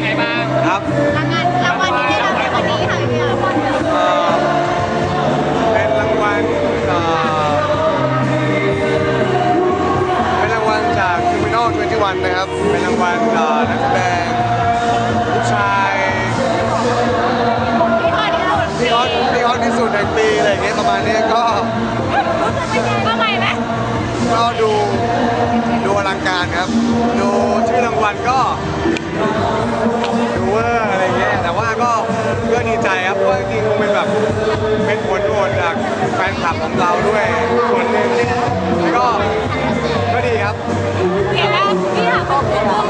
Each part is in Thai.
ยังไงบ้างครับรางวัลรางวัลที่ได้รับในวันนี้ค่ะพี่รางวัลเดี๋ยวเอ่อเป็นรางวัลเอ่อเป็นรางวัลจาก Criminal 21 นะครับ เป็นรางวัลเอ่อนักแสดงผู้ชายพี่ทอดที่เราที่ฮอตที่ฮอตที่สุดแห่งปีอะไรอย่างเงี้ยประมาณเนี้ยก็ก็ใหม่ไหมก็ดูดูอลังการครับ ดูชื่อรางวัลก็ ดูเวอร์อะไรเงี้ยแต่ว่าก็ก็ดีใจครับเพราะว่าจริงๆคงเป็นแบบเป็นผลโหวตจากแฟนคลับของเราด้วยส่วนหนึ่งแล้วก็ก็ดีครับ เห็นแล้วพี่ถามเรื่องรูปเอ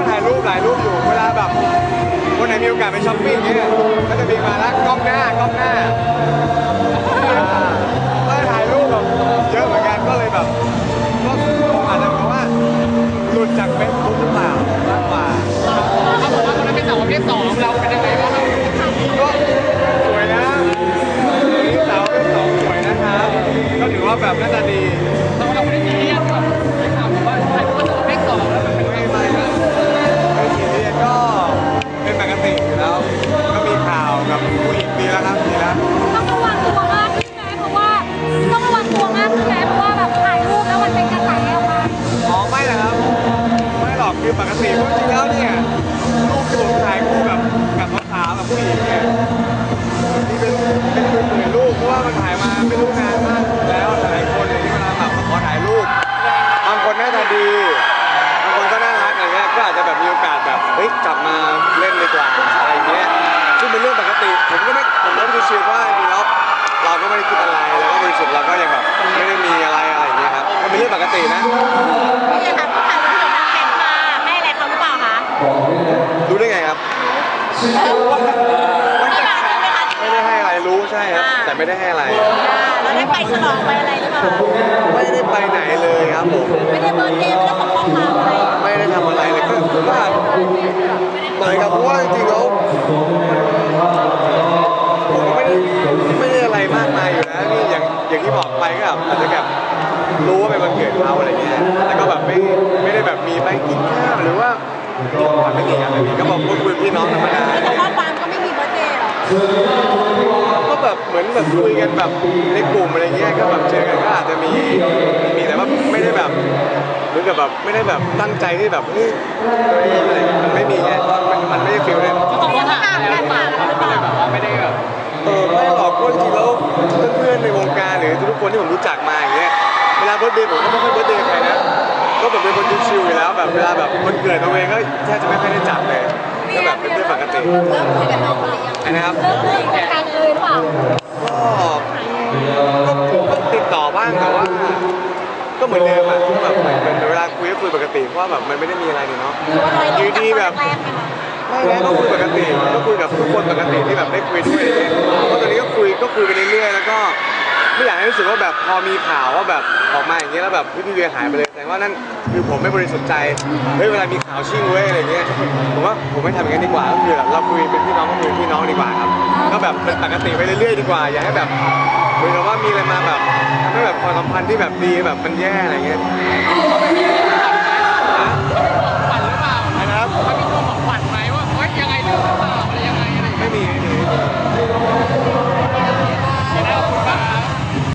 ก็ถ่ายรูปหลายรูปอยู่เวลาแบบวันไหนมีโอกาสไปช้อปปิ้งเนี่ยก็จะมีมาแล้วกล้องหน้ากล้องหน้า อกคือปกติเพราะจริงแล้วเนี่ยรูปที่ผมถ่ายคู่กับกับสาวกับผู้หญิงเนี่ยที่เป็นเป็นหมื่นๆรูปเพราะว่ามันถ่ายมาไม่รู้นานมากแล้วหลายคนเลยที่เวลาแบบมาขอถ่ายรูปบางคนหน้าตาดีบางคนก็น่ารักอะไรเงี้ยก็อาจจะแบบมีโอกาสแบบเฮ้ยกลับมาเล่นดีกว่าอะไรเงี้ยซึ่งเป็นเรื่องปกติผมก็ไม่ผมก็ไม่เชื่อว่าจริงๆแล้วเราก็ไม่ได้คิดอะไรแล้วก็บริสุทธิ์เราก็ยังแบบไม่ได้มีอะไรอะไรอย่างเงี้ยครับก็เป็นเรื่องปกตินะ ไม่ได้ไหมคะไม่ได้ให้อะไรรู้ใช่ครับ แต่ไม่ได้ให้อะไร เราได้ไปฉลองไปอะไรหรือเปล่าไม่ได้ไปไหนเลยครับผม ไม่ได้เบิร์ดเดย์ไม่ได้ส่งข้อความอะไรไม่ได้ทำอะไรเลยก็ผมว่าเหมือนกับเพราะว่าจริงๆแล้วผมก็ไม่ได้ไม่ได้อะไรมากมายอยู่นะนี่อย่างอย่างที่บอกไปก็แบบอาจจะแบบรู้ว่าเป็นวันเกิดเขาอะไรเงี้ยแล้วก็แบบไม่ไม่ได้ พูดคุยพี่น้องธรรมดาแต่ข้อความก็ไม่มีเบิร์ดเดย์หรอก็แบบเหมือนแบบคุยกันแบบในกลุ่มอะไรเงี้ยก็แบบเจอกันก็อาจจะมีมีแต่ว่าไม่ได้แบบเหมือนกับแบบไม่ได้แบบตั้งใจที่แบบเฮ้ยอะไรมันไม่มีไงมันมันไม่ได้ฟีลนั้นเขาบอกว่าห่างแล้วป่ะก็เลยแบบว่าไม่ได้แบบเออไม่หรอกเพราะจริงๆแล้วเพื่อนๆในวงการหรือทุกคนที่ผมรู้จักมาอย่างเงี้ยเวลาเบิร์ดเดย์ผมก็ไม่ค่อยเบิร์ดเดย์ใครนะก็แบบเป็นคนชิวๆอยู่แล้วแบบเวลาแบบวันเกิดตัวเองก็แทบจะไม่ค่อยได้จัดเลย ก็แบบเป็นเรื่องปกติ เริ่มคุยกับน้องคนหรือยังอันนะครับ เริ่มคุยกันเลยหรือเปล่าก็ก็ติดต่อบ้างแต่ว่า ก็เหมือนเดิมอะก็แบบเหมือนเหมือนเวลาคุยก็คุยปกติเพราะว่าแบบมันไม่ได้มีอะไรนี่เนาะคือว่าน้อยลงจากตอนแรกไหมคะไม่แล้วก็คุยปกติก็คุยกับทุกคนปกติที่แบบได้คุยด้วยอะไรเงี้ยเพราะตอนนี้ก็คุยก็คุยไปเรื่อยๆแล้วก็ไม่อยากให้รู้สึกว่าแบบพอมีข่าวว่าแบบ ออกมาอย่างเงี้ยแล้วแบบพี่เวียหายไปเลยแต่ว่านั่นคือผมไม่บริสุทธิ์ใจเฮ้ยเวลามีข่าวชิ่งเว้ยอะไรเงี้ยผมว่าผมไม่ทำอย่างนั้นดีกว่าก็คือเราคุยเป็นพี่น้องก็คุยเป็นพี่น้องดีกว่าครับก็แบบเป็นปกติไปเรื่อยๆดีกว่าอย่าให้แบบเหมือนกับว่ามีอะไรมาแบบทำให้แบบความสัมพันธ์ที่แบบดีแบบมันแย่อะไรเงี้ย